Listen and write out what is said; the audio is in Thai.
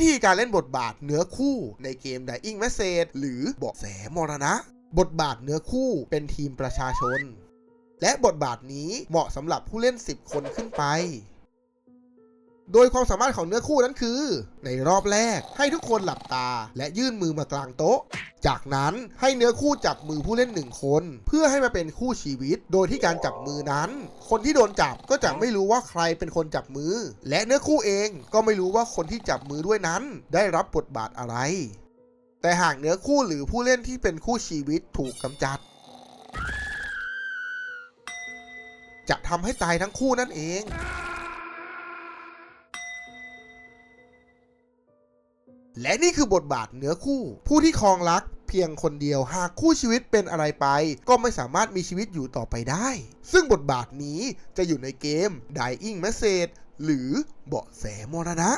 วิธีการเล่นบทบาทเนื้อคู่ในเกม Dying Message หรือเบาะแสมรณะ บทบาทเนื้อคู่เป็นทีมประชาชน และบทบาทนี้เหมาะสำหรับผู้เล่น 10 คนขึ้นไป โดยความสามารถของเนื้อคู่นั้นคือ ในรอบแรกให้ทุกคนหลับตา และยื่นมือมากลางโต๊ะ จากนั้นให้เนื้อคู่จับมือผู้เล่นหนึ่งคน เพื่อให้มาเป็นคู่ชีวิต โดยที่การจับมือนั้น คนที่โดนจับก็จะไม่รู้ว่าใครเป็นคนจับมือ และเนื้อคู่เองก็ไม่รู้ว่าคนที่จับมือด้วยนั้น ได้รับบทบาทอะไร แต่หากเนื้อคู่หรือผู้เล่นที่เป็นคู่ชีวิตถูกกำจัด จะทำให้ตายทั้งคู่นั่นเอง และนี่คือบทบาทเนื้อคู่ ผู้ที่ครองรักเพียงคนเดียวหากคู่ชีวิตเป็นอะไรไป ก็ไม่สามารถมีชีวิตอยู่ต่อไปได้ ซึ่งบทบาทนี้จะอยู่ในเกม Dying Message หรือเบาะแสมรณะ